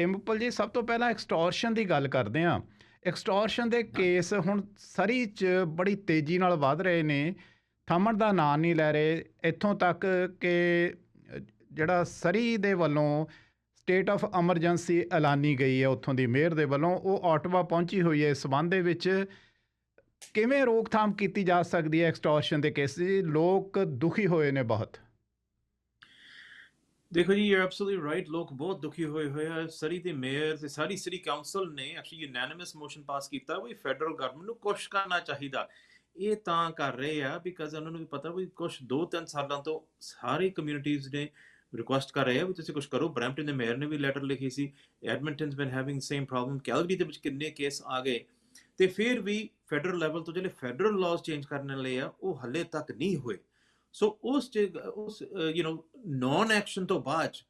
ਟਿੰਪਲ ਜੀ, ਸਭ ਤੋਂ ਪਹਿਲਾਂ ਐਕਸਟੋਰਸ਼ਨ ਦੀ ਗੱਲ ਕਰਦੇ ਹਾਂ। ਐਕਸਟੋਰਸ਼ਨ ਦੇ ਕੇਸ ਹੁਣ ਸਰੀ 'ਚ ਬੜੀ ਤੇਜ਼ੀ ਨਾਲ ਵੱਧ ਰਹੇ ਨੇ। ਥੰਮਣ ਦਾ ਨਾਂ ਨਹੀਂ ਲੈ ਰਹੇ। ਇੱਥੋਂ ਤੱਕ ਕਿ ਜਿਹੜਾ ਸਰੀ ਦੇ ਵੱਲੋਂ ਸਟੇਟ ਆਫ ਐਮਰਜੈਂਸੀ ਐਲਾਨੀ ਗਈ ਹੈ ਉੱਥੋਂ ਦੀ ਮੇਅਰ ਦੇ ਵੱਲੋਂ, ਉਹ ਆਟਵਾ ਪਹੁੰਚੀ ਹੋਈ ਹੈ। ਇਸ ਸੰਬੰਧ ਦੇ ਵਿੱਚ ਕਿਵੇਂ ਰੋਕਥਾਮ ਕੀਤੀ ਜਾ ਸਕਦੀ ਹੈ ਐਕਸਟੋਰਸ਼ਨ ਦੇ ਕੇਸ ਦੀ? ਲੋਕ ਦੁਖੀ ਹੋਏ ਨੇ ਬਹੁਤ। ਦੇਖੋ ਜੀ ਯੂ ਐਬਸੋਲੂਟਲੀ ਰਾਈਟ ਲੋਕ ਬਹੁਤ ਦੁਖੀ ਹੋਏ ਹੋਏ ਆ। ਸਰੀ ਦੇ ਮੇਅਰ ਤੇ ਸਾਰੀ ਸਿਟੀ ਕਾਉਂਸਲ ਨੇ ਐਕਚੁਅਲੀ ਯੂਨੈਨਿਮਸ ਮੋਸ਼ਨ ਪਾਸ ਕੀਤਾ ਵੀ ਫੈਡਰਲ ਗਵਰਨਮੈਂਟ ਨੂੰ ਕੁਛ ਕਰਨਾ ਚਾਹੀਦਾ। ਇਹ ਤਾਂ ਕਰ ਰਹੇ ਆ ਬਿਕਾਜ਼ ਉਹਨਾਂ ਨੂੰ ਵੀ ਪਤਾ ਵੀ ਕੁਛ 2-3 ਸਾਲਾਂ ਤੋਂ ਸਾਰੇ ਕਮਿਊਨਿਟੀਜ਼ ਨੇ ਰਿਕੁਐਸਟ ਕਰ ਰਹੇ ਆ ਵੀ ਤੁਸੀਂ ਕੁਝ ਕਰੋ। ਬ੍ਰੈਂਪਟਨ ਦੇ ਮੇਅਰ ਨੇ ਵੀ ਲੈਟਰ ਲਿਖੀ ਸੀ। Edmonton's been having same problem Calgary ਦੇ ਵਿੱਚ ਕਿੰਨੇ ਕੇਸ ਆ ਗਏ। ਤੇ ਫਿਰ ਵੀ ਫੈਡਰਲ ਲੈਵਲ ਤੋਂ ਜਿਹੜੇ ਫੈਡਰਲ ਲਾਜ਼ ਚੇਂਜ ਕਰਨ ਲਈ ਆ, ਉਹ ਹੱਲੇ ਤੱਕ ਨਹੀਂ ਹੋਏ। ਸੋ ਉਸ ਚ- ਉਸ ਯੂ نو ਨਾਨ ਐਕਸ਼ਨ ਤੋਂ ਬਾਅਦ 'ਚ,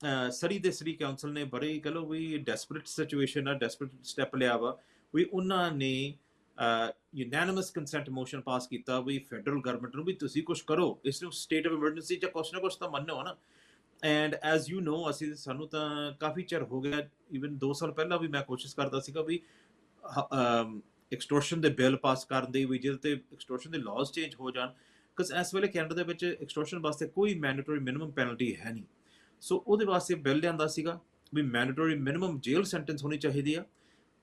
ਅਹ, ਸਰੀ ਦੇ ਸਰੀ ਕਾਉਂਸਲ ਨੇ ਬੜੀ ਕਹ ਲਓ ਵੀ ਡੈਸਪਰੇਟ ਸਿਚੁਏਸ਼ਨ ਆ ਡੈਸਪਰੇਟ ਸਟੈਪ ਲਿਆ ਵਾ ਵੀ ਉਹਨਾਂ ਨੇ ਯੂਨੈਨਿਮਸ ਕੰਸੈਂਟ ਮੋਸ਼ਨ ਪਾਸ ਕੀਤਾ ਵੀ ਫੈਡਰਲ ਗਵਰਨਮੈਂਟ ਨੂੰ ਵੀ ਤੁਸੀਂ ਕੁਝ ਕਰੋ ਇਸ ਨੂੰ ਸਟੇਟ ਆਫ ਐਮਰਜੈਂਸੀ ਜਾਂ ਕੁਛ ਨਾ ਕੁਛ ਤਾਂ ਮੰਨੋ ਨਾ ਐਂਡ ਐਜ਼ ਯੂ نو ਅਸੀਂ ਸਾਨੂੰ ਤਾਂ ਕਾਫੀ ਚਿਰ ਹੋ ਗਿਆ ਇਵਨ 2 ਸਾਲ ਪਹਿਲਾਂ ਵੀ ਮੈਂ ਕੋਸ਼ਿਸ਼ ਕਰਦਾ ਸੀਗਾ ਵੀ ਐਕਸਟੋਰਸ਼ਨ ਦੇ ਬਿੱਲ ਪਾਸ ਕਰਨ ਦੀ ਵੀ ਜਿਹਦੇ ਤੇ ਐਕਸਟੋਰਸ਼ਨ ਦੇ ਲਾਜ਼ ਚੇਂਜ ਹੋ ਜਾਣ ਕਿਉਂਕਿ ਇਸ ਵੇਲੇ ਕੈਨੇਡਾ ਦੇ ਵਿੱਚ ਐਕਸਟੋਰਸ਼ਨ ਵਾਸਤੇ ਕੋਈ ਮੈਂਡੇਟਰੀ ਮਿਨੀਮਮ ਪੈਨਲਟੀ ਹੈ ਨਹੀਂ। ਸੋ ਉਹਦੇ ਵਾਸਤੇ ਬਿੱਲ ਲਿਆਂਦਾ ਸੀਗਾ ਵੀ ਮੈਂਡੇਟਰੀ ਮਿਨੀਮਮ ਜੇਲ੍ਹ ਸੈਂਟੈਂਸ ਹੋਣੀ ਚਾਹੀਦੀ ਆ।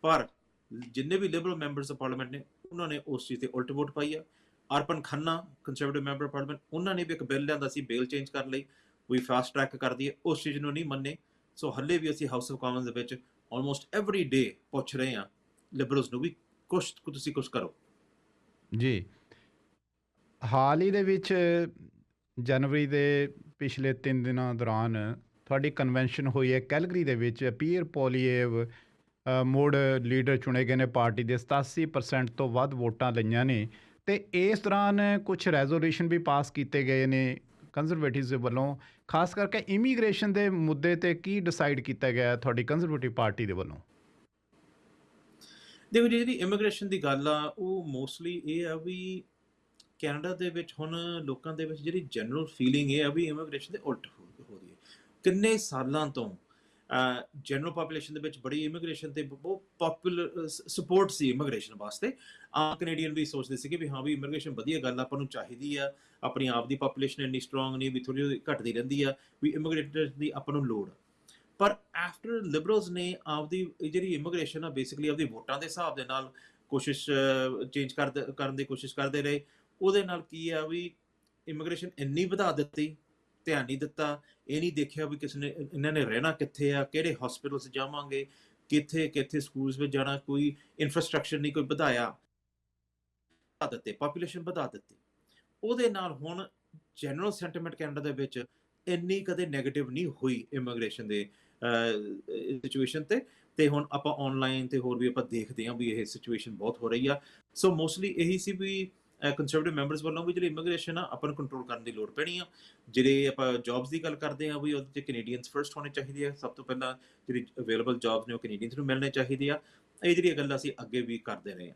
ਪਰ ਜਿੰਨੇ ਵੀ ਲਿਬਰਲ ਮੈਂਬਰਸ ਆਫ ਪਾਰਲੀਮੈਂਟ ਨੇ, ਉਹਨਾਂ ਨੇ ਉਸ ਚੀਜ਼ ਤੇ ਉਲਟ ਵੋਟ ਪਾਈ ਆ। Arpan Khanna Conservative member parliament ਉਹਨਾਂ ਨੇ ਵੀ ਇੱਕ ਬਿੱਲ ਲਿਆਂਦਾ ਸੀ ਬੇਲ ਚੇਂਜ ਕਰਨ ਲਈ। ਵੀ ਫਾਸਟ ਟਰੈਕ ਕਰ ਦਈਏ ਉਸ ਚੀਜ਼ ਨੂੰ ਨਹੀਂ ਮੰਨੇ। ਸੋ ਹੱਲੇ ਵੀ ਅਸੀਂ ਹਾਊਸ ਆਫ ਕਾਮਨਸ ਦੇ ਵਿੱਚ ਆਲਮੋਸਟ ਐਵਰੀ ਡੇ ਪੁੱਛ ਰਹੇ ਆ। ਲਿਬਰਲਸ ਨੂੰ ਵੀ ਕੁਛ ਤੁਸੀਂ ਕੁਛ ਕਰੋ। ਜੀ। ਹਾਲ ਹੀ ਦੇ ਵਿੱਚ ਜਨਵਰੀ ਦੇ ਪਿਛਲੇ 3 ਦਿਨਾਂ ਦੌਰਾਨ ਤੁਹਾਡੀ ਕਨਵੈਨਸ਼ਨ ਹੋਈ ਹੈ ਕੈਲਗਰੀ ਦੇ ਵਿੱਚ। ਪੀਅਰ ਪੋਲੀਏਵ ਮੋੜ ਲੀਡਰ ਚੁਣੇ ਗਏ ਨੇ ਪਾਰਟੀ ਦੇ। 87% ਤੋਂ ਵੱਧ ਵੋਟਾਂ ਲਈਆਂ ਨੇ। ਤੇ ਇਸ ਦੌਰਾਨ ਕੁਝ ਰੈਜ਼ੋਲੂਸ਼ਨ ਵੀ ਪਾਸ ਕੀਤੇ ਗਏ ਨੇ ਕੰਜ਼ਰਵੇਟਿਵਸ ਦੇ ਵੱਲੋਂ। ਖਾਸ ਕਰਕੇ ਇਮੀਗ੍ਰੇਸ਼ਨ ਦੇ ਮੁੱਦੇ ਤੇ ਕੀ ਡਿਸਾਈਡ ਕੀਤਾ ਗਿਆ ਤੁਹਾਡੀ ਕੰਜ਼ਰਵੇਟਿਵ ਪਾਰਟੀ ਦੇ ਵੱਲੋਂ? ਦੇਖੋ ਜੀ, ਜਿਹੜੀ ਇਮੀਗ੍ਰੇਸ਼ਨ ਦੀ ਗੱਲ ਆ ਉਹ ਮੋਸਟਲੀ ਇਹ ਆ ਵੀ ਕੈਨੇਡਾ ਦੇ ਵਿੱਚ ਹੁਣ ਲੋਕਾਂ ਦੇ ਵਿੱਚ ਜਿਹੜੀ ਜਨਰਲ ਫੀਲਿੰਗ ਇਹ ਆ ਵੀ ਇਮੀਗ੍ਰੇਸ਼ਨ ਦੇ ਉਲਟ ਹੋ ਰਹੀ ਹੈ। ਕਿੰਨੇ ਸਾਲਾਂ ਤੋਂ ਜਨਰਲ ਪੋਪੂਲੇਸ਼ਨ ਦੇ ਵਿੱਚ ਬੜੀ ਇਮੀਗ੍ਰੇਸ਼ਨ ਤੇ ਬਹੁਤ ਪਪੂਲਰ ਸਪੋਰਟ ਸੀ ਇਮੀਗ੍ਰੇਸ਼ਨ ਵਾਸਤੇ। ਆ ਕੈਨੇਡੀਅਨ ਵੀ ਸੋਚਦੇ ਸੀਗੇ ਵੀ ਹਾਂ ਵੀ ਇਮੀਗ੍ਰੇਸ਼ਨ ਵਧੀਆ ਗੱਲ ਆਪਾਂ ਨੂੰ ਚਾਹੀਦੀ ਆ, ਆਪਣੀ ਆਪ ਦੀ ਪੋਪੂਲੇਸ਼ਨ ਇੰਨੀ ਸਟਰੋਂਗ ਨਹੀਂ, ਵੀ ਥੋੜੀ ਘਟਦੀ ਰਹਿੰਦੀ ਆ, ਵੀ ਇਮੀਗ੍ਰੇਟਰ ਦੀ ਆਪਾਂ ਨੂੰ ਲੋੜ ਪਰ ਆਫਟਰ ਲਿਬਰਲਸ ਨੇ ਆਪਦੀ ਇਹ ਜਿਹੜੀ ਇਮੀਗ੍ਰੇਸ਼ਨ ਆ ਬੇਸਿਕਲੀ ਆਪਦੀ ਵੋਟਾਂ ਦੇ ਹਿਸਾਬ ਦੇ ਨਾਲ ਕੋਸ਼ਿਸ਼ ਚੇਂਜ ਕਰ ਕਰਨ ਦੀ ਕੋਸ਼ਿਸ਼ ਕਰਦੇ ਰਹੇ। ਉਹਦੇ ਨਾਲ ਕੀ ਆ ਵੀ ਇਮੀਗ੍ਰੇਸ਼ਨ ਇੰਨੀ ਵਧਾ ਦਿੱਤੀ, ਧਿਆਨ ਨਹੀਂ ਦਿੱਤਾ, ਇਹ ਨਹੀਂ ਦੇਖਿਆ ਵੀ ਕਿਸ ਨੇ ਇਹਨਾਂ ਨੇ ਰਹਿਣਾ ਕਿੱਥੇ ਆ, ਕਿਹੜੇ ਹਸਪੀਟਲਸ ਜਾਵਾਂਗੇ, ਕਿੱਥੇ ਕਿੱਥੇ ਸਕੂਲਸ ਵਿੱਚ ਜਾਣਾ, ਕੋਈ ਇਨਫਰਾਸਟ੍ਰਕਚਰ ਨਹੀਂ, ਕੋਈ ਵਧਾਇਆ। ਵਧਾ ਦਿੱਤੇ ਪੋਪੂਲੇਸ਼ਨ ਵਧਾ ਦਿੱਤੀ। ਉਹਦੇ ਨਾਲ ਹੁਣ ਜਨਰਲ ਸੈਂਟੀਮੈਂਟ ਕੈਨੇਡਾ ਦੇ ਵਿੱਚ ਇੰਨੀ ਕਦੇ 네ਗੇਟਿਵ ਨਹੀਂ ਹੋਈ ਇਮੀਗ੍ਰੇਸ਼ਨ ਦੇ ਸਿਚੁਏਸ਼ਨ ਤੇ। ਤੇ ਹੁਣ ਆਪਾਂ ਆਨਲਾਈਨ ਤੇ ਹੋਰ ਵੀ ਆਪਾਂ ਦੇਖਦੇ ਹਾਂ ਵੀ ਇਹ ਸਿਚੁਏਸ਼ਨ ਬਹੁਤ ਹੋ ਰਹੀ ਆ। ਸੋ ਮੋਸਟਲੀ ਇਹੀ ਸੀ ਵੀ ਕੰਜ਼ਰਵੇਟਿਵ ਮੈਂਬਰਸ ਵੱਲੋਂ ਵੀ ਜਿਹੜੀ ਇਮੀਗ੍ਰੇਸ਼ਨ ਆ, ਆਪਾਂ ਨੂੰ ਕੰਟਰੋਲ ਕਰਨ ਦੀ ਲੋੜ ਪੈਣੀ ਆ। ਜਿਹੜੇ ਆਪਾਂ ਜੌਬਸ ਦੀ ਗੱਲ ਕਰਦੇ ਆ, ਵੀ ਉਹਦੇ ਚ ਕੈਨੇਡੀਅਨਸ ਫਰਸਟ ਹੋਣੇ ਚਾਹੀਦੇ ਆ। ਸਭ ਤੋਂ ਪਹਿਲਾਂ ਜਿਹੜੀ ਅਵੇਲੇਬਲ ਜੌਬਸ ਨੇ ਉਹ ਕੈਨੇਡੀਅਨਸ ਨੂੰ ਮਿਲਣੇ ਚਾਹੀਦੇ ਆ। ਇਹ ਜਿਹੜੀਆਂ ਗੱਲਾਂ ਅਸੀਂ ਅੱਗੇ ਵੀ ਕਰਦੇ ਰਹੇ ਆ।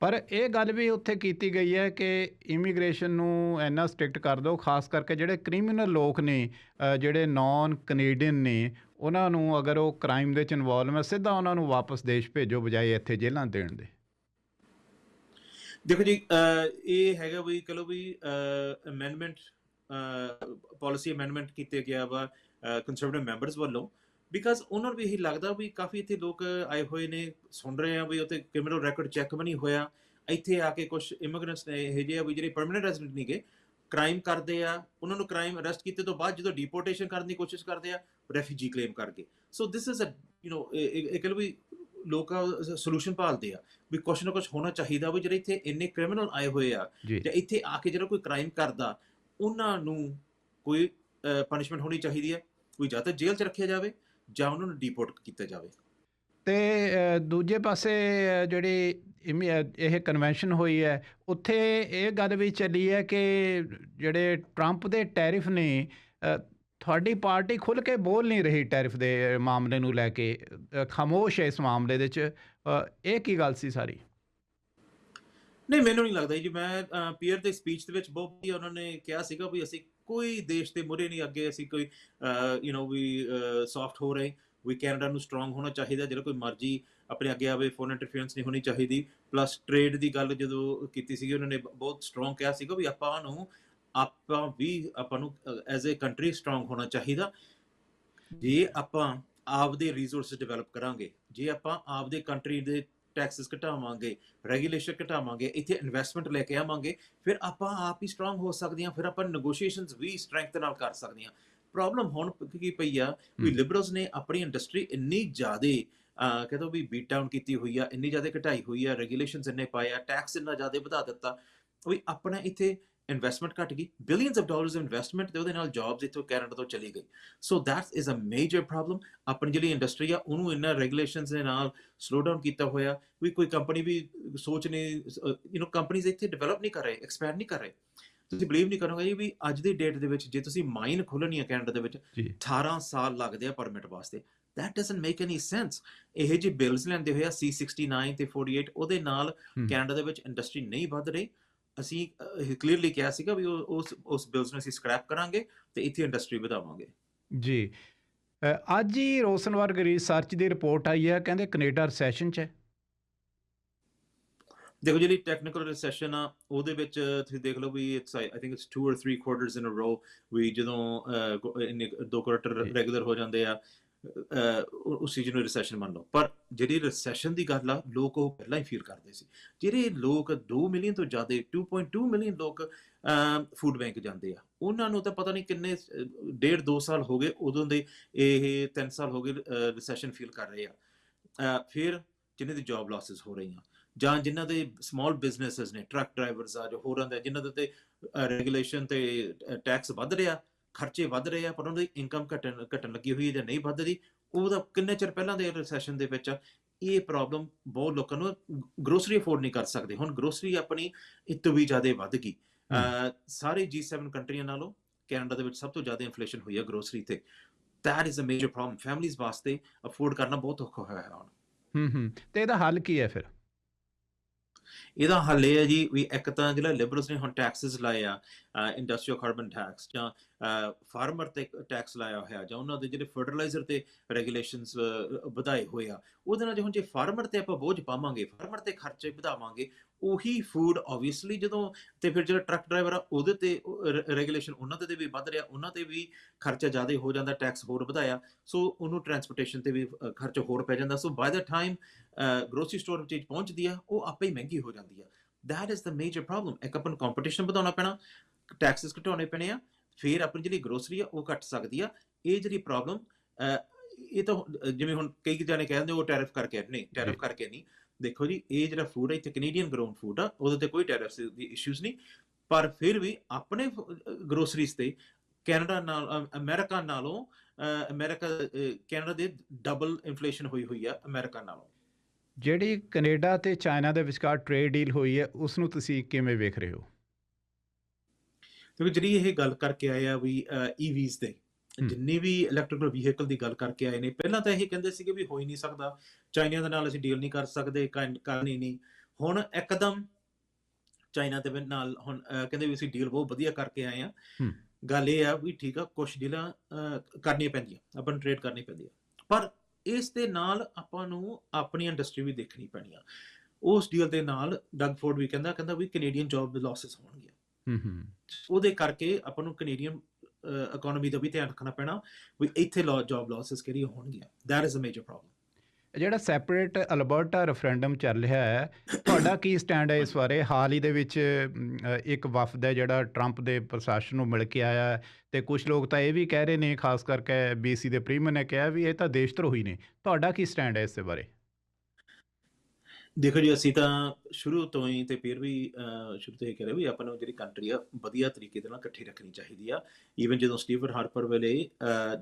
ਪਰ ਇਹ ਗੱਲ ਵੀ ਉੱਥੇ ਕੀਤੀ ਗਈ ਹੈ ਕਿ ਇਮੀਗ੍ਰੇਸ਼ਨ ਨੂੰ ਇੰਨਾ ਸਟ੍ਰਿਕਟ ਕਰ ਦਿਓ, ਖਾਸ ਕਰਕੇ ਜਿਹੜੇ ਕ੍ਰਿਮੀਨਲ ਲੋਕ ਨੇ ਜਿਹੜੇ ਨਾਨ ਕੈਨੇਡੀਅਨ ਨੇ, ਉਹਨਾਂ ਨੂੰ ਅਗਰ ਉਹ ਕ੍ਰਾਈਮ ਦੇ ਚ ਇਨਵੋਲਵ ਹੈ ਸਿੱਧਾ ਉਹਨਾਂ ਨੂੰ ਵਾਪਸ ਦੇਸ਼ ਭੇਜੋ ਬਜਾਏ ਇੱਥੇ ਜੇਲ੍ਹਾਂ ਦੇਣ ਦੇ। ਦੇਖੋ ਜੀ ਇਹ ਹੈਗਾ ਵੀ ਕਹ ਲਓ ਵੀ ਅਮੈਂਡਮੈਂਟ ਪਾਲਿਸੀ ਅਮੈਂਡਮੈਂਟ ਕੀਤੇ ਗਿਆ ਵਾ ਕੰਜ਼ਰਵੇਟਿਵ ਮੈਂਬਰਸ ਵੱਲੋਂ ਬਿਕਾਜ਼ ਉਹਨਾਂ ਨੂੰ ਵੀ ਇਹੀ ਲੱਗਦਾ ਵੀ ਕਾਫੀ ਇੱਥੇ ਲੋਕ ਆਏ ਹੋਏ ਨੇ, ਸੁਣ ਰਹੇ ਆ ਵੀ ਉੱਥੇ ਕ੍ਰਿਮੀਨਲ ਰੈਕੋਰਡ ਚੈੱਕ ਵੀ ਨਹੀਂ ਹੋਇਆ, ਇੱਥੇ ਆ ਕੇ ਕੁਝ ਇਮੀਗ੍ਰੈਂਟਸ ਨੇ ਇਹ ਜਿਹੇ ਵੀ ਜਿਹੜੇ ਪਰਮਨੈਂਟ ਰੈਜ਼ੀਡੈਂਟ ਨਹੀਂ ਕ੍ਰਾਈਮ ਕਰਦੇ ਆ, ਉਹਨਾਂ ਨੂੰ ਕ੍ਰਾਈਮ ਅਰੈਸਟ ਕੀਤੇ ਤੋਂ ਬਾਅਦ ਜਦੋਂ ਡਿਪੋਰਟੇਸ਼ਨ ਕਰਨ ਦੀ ਕੋਸ਼ਿਸ਼ ਕਰਦੇ ਆ ਰੈਫਿਊਜੀ ਕਲੇਮ ਕਰਕੇ ਸੋ ਦਿਸ ਇਜ਼ ਅ ਯੂ نو ਇਹ ਕਹ ਵੀ ਲੋਕਾਂ ਸੋਲੂਸ਼ਨ ਭਾਲਦੇ ਆ ਵੀ ਕੁਛ ਨਾ ਕੁਛ ਹੋਣਾ ਚਾਹੀਦਾ ਵੀ ਜਿਹੜੇ ਇੱਥੇ ਇੰਨੇ ਕ੍ਰਿਮੀਨਲ ਆਏ ਹੋਏ ਆ ਜੀ। ਇੱਥੇ ਆ ਕੇ ਜਿਹੜਾ ਕੋਈ ਕ੍ਰਾਈਮ ਕਰਦਾ ਉਹਨਾਂ ਨੂੰ ਕੋਈ ਪਨਿਸ਼ਮੈਂਟ ਹੋਣੀ ਚਾਹੀਦੀ ਹੈ ਕੋਈ ਜਾਂ ਤਾਂ ਜੇਲ੍ਹ 'ਚ ਰੱਖਿਆ ਜਾਵੇ ਜਾਂ ਉਹਨਾਂ ਨੂੰ ਡਿਪੋਰਟ ਕੀਤਾ ਜਾਵੇ। ਤੇ ਦੂਜੇ ਪਾਸੇ ਜਿਹੜੀ ਇਹ ਕਨਵੈਨਸ਼ਨ ਹੋਈ ਹੈ ਉੱਥੇ ਇਹ ਗੱਲ ਵੀ ਚੱਲੀ ਹੈ ਕਿ ਜਿਹੜੇ ਟਰੰਪ ਦੇ ਟੈਰਿਫ ਨੇ ਤੁਹਾਡੀ ਪਾਰਟੀ ਖੁੱਲ ਕੇ ਬੋਲ ਨਹੀਂ ਰਹੀ ਟੈਰਿਫ ਦੇ ਮਾਮਲੇ ਨੂੰ ਲੈ ਕੇ। ਖਾਮੋਸ਼ ਹੈ ਇਸ ਮਾਮਲੇ ਦੇ ਵਿੱਚ ਇਹ ਕੀ ਗੱਲ ਸੀ ਸਾਰੀ? ਨਹੀਂ, ਮੈਨੂੰ ਨਹੀਂ ਲੱਗਦਾ ਜੀ। ਮੈਂ ਪੀਅਰ ਦੇ ਸਪੀਚ ਦੇ ਵਿੱਚ ਬਹੁਤ ਵਧੀਆ ਉਹਨਾਂ ਨੇ ਕਿਹਾ ਸੀਗਾ ਵੀ ਅਸੀਂ ਕੋਈ ਦੇਸ਼ ਦੇ ਮੁਰੇ ਨਹੀਂ ਅੱਗੇ, ਅਸੀਂ ਕੋਈ ਯੂ نو ਵੀ ਸੌਫਟ ਹੋ ਰਹੇ। ਵੀ ਕੈਨੇਡਾ ਨੂੰ ਸਟਰੋਂਗ ਹੋਣਾ ਚਾਹੀਦਾ, ਜਿਹੜਾ ਕੋਈ ਮਰਜ਼ੀ ਆਪਣੇ ਅੱਗੇ ਆਵੇ ਫੋਰਨ ਇੰਟਰਫੇਰੈਂਸ ਨਹੀਂ ਹੋਣੀ ਚਾਹੀਦੀ। ਪਲੱਸ ਟ੍ਰੇਡ ਦੀ ਗੱਲ ਜਦੋਂ ਕੀਤੀ ਸੀਗੀ, ਉਹਨਾਂ ਨੇ ਬਹੁਤ ਸਟਰੋਂਗ ਕਿਹਾ ਸੀਗਾ ਵੀ ਆਪਾਂ ਨੂੰ ਆਪਾਂ ਵੀ ਆਪਾਂ ਨੂੰ ਐਜ਼ ਅ ਕੰਟਰੀ ਸਟਰੋਂਗ ਹੋਣਾ ਚਾਹੀਦਾ ਜੇ ਆਪਾਂ ਆਪਦੇ ਰਿਸੋਰਸਸ ਡਿਵੈਲਪ ਕਰਾਂਗੇ ਜੇ ਆਪਾਂ ਆਪਦੇ ਕੰਟਰੀ ਦੇ ਟੈਕਸਸ ਘਟਾਵਾਂਗੇ ਰੈਗੂਲੇਸ਼ਨ ਘਟਾਵਾਂਗੇ ਇੱਥੇ ਇਨਵੈਸਟਮੈਂਟ ਲੈ ਕੇ ਆਵਾਂਗੇ ਫਿਰ ਆਪਾਂ ਆਪ ਹੀ ਸਟਰੋਂਗ ਹੋ ਸਕਦੇ ਹਾਂ ਫਿਰ ਆਪਾਂ ਨੈਗੋਸ਼ੀਏਸ਼ਨਸ ਵੀ ਸਟਰੈਂਥ ਨਾਲ ਕਰ ਸਕਦੇ ਹਾਂ ਪ੍ਰੋਬਲਮ ਹੁਣ ਕੀ ਪਈ ਆ ਵੀ। ਲਿਬਰਲਸ ਨੇ ਆਪਣੀ ਇੰਡਸਟਰੀ ਇੰਨੀ ਜ਼ਿਆਦੇ ਅਹ ਕਹਿੰਦਾ ਵੀ ਬੀਟ ਡਾਊਨ ਕੀਤੀ ਹੋਈ ਆ ਇੰਨੀ ਜ਼ਿਆਦਾ ਘਟਾਈ ਹੋਈ ਆ ਰੈਗੂਲੇਸ਼ਨਸ ਇੰਨੇ ਪਾਏ ਆ ਟੈਕਸ ਇੰਨਾ ਜ਼ਿਆਦਾ ਵਧਾ ਦਿੱਤਾ ਵੀ ਆਪਣਾ ਇੱਥੇ ਇਨਵੈਸਟਮੈਂਟ ਘਟ ਗਈ ਬਿਲੀਅਨਸ ਆਫ ਡਾਲਰਸ ਇਨਵੈਸਟਮੈਂਟ ਤੇ ਉਹਦੇ ਨਾਲ ਜੌਬਸ ਇੱਥੋਂ ਕੈਨੇਡਾ ਤੋਂ ਚਲੀ ਗਈ। So that is a major problem ਆਪਣੀ ਜਿਹੜੀ ਇੰਡਸਟਰੀ ਆ ਉਹਨੂੰ ਇੰਨਾ ਰੈਗੂਲੇਸ਼ਨਸ ਦੇ ਨਾਲ ਸਲੋ ਡਾਊਨ ਕੀਤਾ ਹੋਇਆ ਵੀ ਕੋਈ ਕੰਪਨੀ ਵੀ ਸੋਚ ਨੇ ਯੂ نو ਕੰਪਨੀਆਂ ਇੱਥੇ ਡਿਵੈਲਪ ਨਹੀਂ ਕਰ ਰਹੇ ਐਕਸਪੈਂਡ ਨਹੀਂ ਕਰ ਰਹੇ। ਤੁਸੀਂ ਬਲੀਵ ਨਹੀਂ ਕਰੋਗੇ ਜੀ ਵੀ ਅੱਜ ਦੀ ਡੇਟ ਦੇ ਵਿੱਚ ਜੇ ਤੁਸੀਂ ਮਾਈਨ ਖੋਲਣੀ ਆ ਕੈਨੇਡਾ ਦੇ ਵਿੱਚ ਜੀ। 18 ਸਾਲ ਲੱਗਦੇ ਆ ਪਰਮਿਟ ਵਾਸਤੇ। That doesn't make any sense ਇਹ ਜੀ ਬਿਲਸ ਲੈਂਦੇ ਹੋਏ ਆ C69 ਤੇ 48 ਉਹਦੇ ਨਾਲ। ਕੈਨੇਡਾ ਦੇ ਵਿੱਚ ਇੰਡਸਟਰੀ ਨਹੀਂ ਵੱਧ ਰਹੀ। ਅਸੀਂ ਕਲੀਅਰਲੀ ਕਿਹਾ ਸੀਗਾ ਵੀ ਉਸ ਉਸ ਬਿਲਸ ਨੂੰ ਅਸੀਂ ਸਕ੍ਰੈਪ ਕਰਾਂਗੇ ਤੇ ਇੱਥੇ ਇੰਡਸਟਰੀ ਵਧਾਵਾਂਗੇ। ਜੀ। ਅੱਜ ਹੀ ਰੋਸਨਵਰਗ ਰਿਸਰਚ ਦੀ ਰਿਪੋਰਟ ਆਈ ਹੈ ਕਹਿੰਦੇ ਕੈਨੇਡਾ ਰੈਸੈਸ਼ਨ 'ਚ ਹੈ। ਦੇਖੋ ਜਿਹੜੀ ਟੈਕਨੀਕਲ ਰਿਸੈਸ਼ਨ ਆ ਉਹਦੇ ਵਿੱਚ ਤੁਸੀਂ ਦੇਖ ਲਓ ਵੀ it's I think it's 2 or 3 quarters in a row ਵੀ ਜਦੋਂ ਦੋ ਕੁਆਰਟਰ। ਰੈਗੂਲਰ ਹੋ ਜਾਂਦੇ ਆ ਉਸ ਚੀਜ਼ ਨੂੰ ਰਿਸੈਸ਼ਨ ਮੰਨ ਲਓ ਪਰ ਜਿਹੜੀ ਰਿਸੈਸ਼ਨ ਦੀ ਗੱਲ ਆ, ਲੋਕ ਉਹ ਪਹਿਲਾਂ ਹੀ ਫੀਲ ਕਰਦੇ ਸੀ। ਜਿਹੜੇ ਲੋਕ 2 ਮਿਲੀਅਨ ਤੋਂ ਜ਼ਿਆਦਾ 2.2 ਮਿਲੀਅਨ ਲੋਕ ਫੂਡ ਬੈਂਕ ਜਾਂਦੇ ਆ। ਉਹਨਾਂ ਨੂੰ ਤਾਂ ਪਤਾ ਨਹੀਂ ਕਿੰਨੇ ਡੇਢ 2 ਸਾਲ ਹੋ ਗਏ, ਉਦੋਂ ਦੇ ਇਹ 3 ਸਾਲ ਹੋ ਗਏ ਰਿਸੈਸ਼ਨ ਫੀਲ ਕਰ ਰਹੇ ਆ। ਫਿਰ ਜਿਨ੍ਹਾਂ ਦੀ ਜੌਬ ਲਾਸਸ ਹੋ ਰਹੀਆਂ, ਜਾਂ ਜਿਨ੍ਹਾਂ ਦੇ ਸਮਾਲ ਬਿਜ਼ਨੈਸਸ ਨੇ ਟਰੱਕ ਡਰਾਈਵਰਸ ਆ, ਜੋ ਹੋਰਾਂ ਦੇ, ਜਿਨ੍ਹਾਂ ਦੇ ਉੱਤੇ ਰੈਗੂਲੇਸ਼ਨ ਤੇ ਟੈਕਸ ਵੱਧ ਰਿਹਾ ਖਰਚੇ ਵੱਧ ਰਹੇ ਆ ਪਰ ਉਹਨਾਂ ਦੀ ਇਨਕਮ ਘਟਣ ਘਟਣ ਲੱਗੀ ਹੋਈ ਹੈ ਜਾਂ ਨਹੀਂ ਵੱਧ ਰਹੀ ਉਹਦਾ ਕਿੰਨੇ ਚਿਰ ਪਹਿਲਾਂ ਦੇ ਰਿਸੈਸ਼ਨ ਦੇ ਵਿੱਚ ਇਹ ਪ੍ਰੋਬਲਮ ਬਹੁਤ ਲੋਕਾਂ ਨੂੰ ਗਰੋਸਰੀ ਅਫੋਰਡ ਨਹੀਂ ਕਰ ਸਕਦੇ। ਹੁਣ ਗਰੋਸਰੀ ਆਪਣੀ ਇਹ ਤੋਂ ਵੀ ਜ਼ਿਆਦਾ ਵੱਧ ਗਈ। ਸਾਰੇ G7 ਕੰਟਰੀਆਂ ਨਾਲੋਂ ਕੈਨੇਡਾ ਦੇ ਵਿੱਚ ਸਭ ਤੋਂ ਜ਼ਿਆਦਾ ਇਨਫਲੇਸ਼ਨ ਹੋਈ ਹੈ ਗਰੋਸਰੀ ਤੇ। That is a major problem families ਵਾਸਤੇ ਅਫੋਰਡ ਕਰਨਾ ਬਹੁਤ ਔਖਾ ਹੋਇਆ ਹੈ ਹੁਣ। ਹੂੰ ਹੂੰ। ਤੇ ਇਹਦਾ ਹੱਲ ਕੀ ਹੈ ਫਿਰ? ਇਹਦਾ ਹੱਲ ਇਹ ਹੈ ਜੀ ਵੀ ਇੱਕ ਤਾਂ ਜਿਹੜਾ ਲਿਬਰਲਸ ਨੇ ਹੁਣ ਟੈਕਸਸ ਲਾਏ ਆ ਇੰਡਸਟਰੀਅਲ ਕਾਰਬਨ ਟੈਕਸ ਜਾਂ ਫਾਰਮਰ ਤੇ ਟੈਕਸ ਲਾਇਆ ਹੋਇਆ ਜਾਂ ਉਹਨਾਂ ਦੇ ਜਿਹੜੇ ਫਰਟੀਲਾਈਜ਼ਰ ਤੇ ਰੈਗੂਲੇਸ਼ਨਸ ਵਧਾਏ ਹੋਏ ਆ ਉਹਦੇ ਨਾਲ ਜੇ ਹੁਣ ਜੇ ਫਾਰਮਰ ਤੇ ਆਪਾਂ ਬੋਝ ਪਾਵਾਂਗੇ ਫਾਰਮਰ ਤੇ ਖਰਚੇ ਵਧਾਵਾਂਗੇ ਉਹੀ ਫੂਡ ਆਬਵੀਅਸਲੀ ਜਦੋਂ ਤੇ ਫਿਰ ਜਿਹੜਾ ਟਰੱਕ ਡਰਾਈਵਰ ਆ ਉਹਦੇ ਤੇ ਰੈਗੂਲੇਸ਼ਨ ਉਹਨਾਂ ਤੇ ਵੀ ਵੱਧ ਰਿਹਾ ਉਹਨਾਂ ਤੇ ਵੀ ਖਰਚਾ ਜ਼ਿਆਦਾ ਹੋ ਜਾਂਦਾ ਟੈਕਸ ਹੋਰ ਵਧਾਇਆ ਸੋ ਉਹਨੂੰ ਟਰਾਂਸਪੋਰਟੇਸ਼ਨ ਤੇ ਵੀ ਅ, ਖਰਚ ਹੋਰ ਪੈ ਜਾਂਦਾ so by the time grocery store ਵਿੱਚ ਪਹੁੰਚਦੀ ਆ ਉਹ ਆਪੇ ਹੀ ਮਹਿੰਗੀ ਹੋ ਜਾਂਦੀ ਆ। That is the major problem ਇੱਕ ਆਪਾਂ ਨੂੰ ਕੰਪੀਟੀਸ਼ਨ ਵਧਾਉਣਾ ਪੈਣਾ ਟੈਕਸਸ ਘਟਾਉਣੇ ਪੈਣੇ ਆ ਫਿਰ ਆਪਣੀ ਜਿਹੜੀ ਗਰੋਸਰੀ ਆ ਉਹ ਘਟ ਸਕਦੀ ਆ। ਇਹ ਜਿਹੜੀ ਪ੍ਰੋਬਲਮ ਇਹ ਤਾਂ ਜਿਵੇਂ ਹੁਣ ਕਈ ਜਾਣੇ ਕਹਿੰਦੇ ਉਹ ਟੈਰਿਫ ਕਰਕੇ ਆ। ਨਹੀਂ ਟੈਰਿਫ। ਕਰਕੇ ਨਹੀਂ। ਦੇਖੋ ਜੀ ਇਹ ਜਿਹੜਾ ਫੂਡ ਹੈ ਇੱਥੇ ਕੈਨੇਡੀਅਨ ਗਰੋਨ ਫੂਡ ਆ ਉਹਦੇ ਤੇ ਕੋਈ ਟੈਰਿਫ ਦੀ ਇਸ਼ੂਜ਼ ਨਹੀਂ। ਪਰ ਫਿਰ ਵੀ ਆਪਣੇ ਗਰੋਸਰੀਜ਼ ਤੇ ਕੈਨੇਡਾ ਨਾਲ ਅਮਰੀਕਾ ਨਾਲੋਂ ਅਮਰੀਕਾ ਕੈਨੇਡਾ ਦੇ ਡਬਲ ਇਨਫਲੇਸ਼ਨ ਹੋਈ ਹੋਈ ਆ ਅਮਰੀਕਾ ਨਾਲੋਂ। ਜਿਹੜੀ ਕੈਨੇਡਾ ਤੇ ਚਾਈਨਾ ਦੇ ਵਿਚਕਾਰ ਟ੍ਰੇਡ ਡੀਲ ਹੋਈ ਹੈ ਉਸ ਨੂੰ ਤੁਸੀਂ ਕਿਵੇਂ ਵੇਖ ਰਹੇ ਹੋ? ਕਿਉਂਕਿ ਜਿਹੜੀ ਇਹ ਗੱਲ ਕਰਕੇ ਆਏ ਆ ਵੀ ਈਵੀਜ਼ ਦੇ ਹਮ। ਜਿੰਨੇ ਵੀ ਇਲੈਕਟ੍ਰਿਕਲ ਵਹੀਕਲ ਦੀ ਗੱਲ ਕਰਕੇ ਆਏ ਨੇ ਪਹਿਲਾਂ ਤਾਂ ਇਹ ਕਹਿੰਦੇ ਸੀਗੇ ਵੀ ਹੋ ਹੀ ਨਹੀਂ ਸਕਦਾ ਚਾਈਨਾ ਦੇ ਨਾਲ ਅਸੀਂ ਡੀਲ ਨਹੀਂ ਕਰ ਸਕਦੇ ਕਰ- ਕਰਨੀ ਨਹੀਂ। ਹੁਣ ਇੱਕਦਮ ਚਾਈਨਾ ਦੇ ਨਾਲ ਹੁਣ ਕਹਿੰਦੇ ਵੀ ਅਸੀਂ ਡੀਲ ਬਹੁਤ ਵਧੀਆ ਕਰਕੇ ਆਏ ਆ। ਗੱਲ ਇਹ ਆ ਵੀ ਠੀਕ ਆ ਕੁਝ ਡੀਲਾਂ ਕਰਨੀਆਂ ਪੈਂਦੀਆਂ ਆਪਾਂ ਨੂੰ ਟ੍ਰੇਡ ਕਰਨੀ ਪੈਂਦੀ ਆ। ਪਰ ਇਸ ਦੇ ਨਾਲ ਆਪਾਂ ਨੂੰ ਆਪਣੀ ਇੰਡਸਟਰੀ ਵੀ ਦੇਖਣੀ ਪੈਣੀ ਆ। ਉਸ ਡੀਲ ਦੇ ਨਾਲ ਡਗ ਫੋਰਡ ਵੀ ਕਹਿੰਦਾ ਕਹਿੰਦਾ ਵੀ ਕੈਨੇਡੀਅਨ ਜੌਬ ਲਾਸਸ ਹੋਣਗੀਆਂ। ਹੂੰ ਹੂੰ। ਉਹਦੇ ਕਰਕੇ ਆਪਾਂ ਨੂੰ ਕੈਨੇਡੀਅਨ ਇਕਨੋਮੀ ਦਾ ਵੀ ਧਿਆਨ ਰੱਖਣਾ ਪੈਣਾ ਵੀ ਇੱਥੇ ਜੌਬ ਲਾਸਸ ਕਿਹੜੀ ਹੋਣਗੀਆਂ। That is a major problem. ਜਿਹੜਾ ਸੈਪਰੇਟ ਅਲਬਰਟਾ ਰੈਫਰੈਂਡਮ ਚੱਲ ਰਿਹਾ ਹੈ ਤੁਹਾਡਾ ਕੀ ਸਟੈਂਡ ਹੈ ਇਸ ਬਾਰੇ? ਹਾਲ ਹੀ ਦੇ ਵਿੱਚ ਅ, ਇੱਕ ਵਫਦ ਹੈ ਜਿਹੜਾ ਟਰੰਪ ਦੇ ਪ੍ਰਸ਼ਾਸਨ ਨੂੰ ਮਿਲ ਕੇ ਆਇਆ ਤੇ ਕੁਝ ਲੋਕ ਤਾਂ ਇਹ ਵੀ ਕਹਿ ਰਹੇ ਨੇ ਖਾਸ ਕਰਕੇ ਬੀਸੀ ਦੇ ਪ੍ਰੀਮੀਅਰ ਨੇ ਕਿਹਾ ਵੀ ਇਹ ਤਾਂ ਦੇਸ਼ ਧਰੋਹੀ ਨੇ। ਤੁਹਾਡਾ ਕੀ ਸਟੈਂਡ ਹੈ ਇਸ ਬਾਰੇ? ਦੇਖੋ ਜੀ, ਅਸੀਂ ਤਾਂ ਸ਼ੁਰੂ ਤੋਂ ਹੀ ਤੇ ਫਿਰ ਵੀ ਸ਼ੁਰੂ ਤੋਂ ਹੀ ਕਹਿ ਰਹੇ ਵੀ ਆਪਾਂ ਨੂੰ ਜਿਹੜੀ ਕੰਟਰੀ ਆ, ਵਧੀਆ ਤਰੀਕੇ ਦੇ ਨਾਲ ਇਕੱਠੀ ਰੱਖਣੀ ਚਾਹੀਦੀ ਆ। ਈਵਨ ਜਦੋਂ ਸਟੀਵਨ ਹਾਰਪਰ ਵੇਲੇ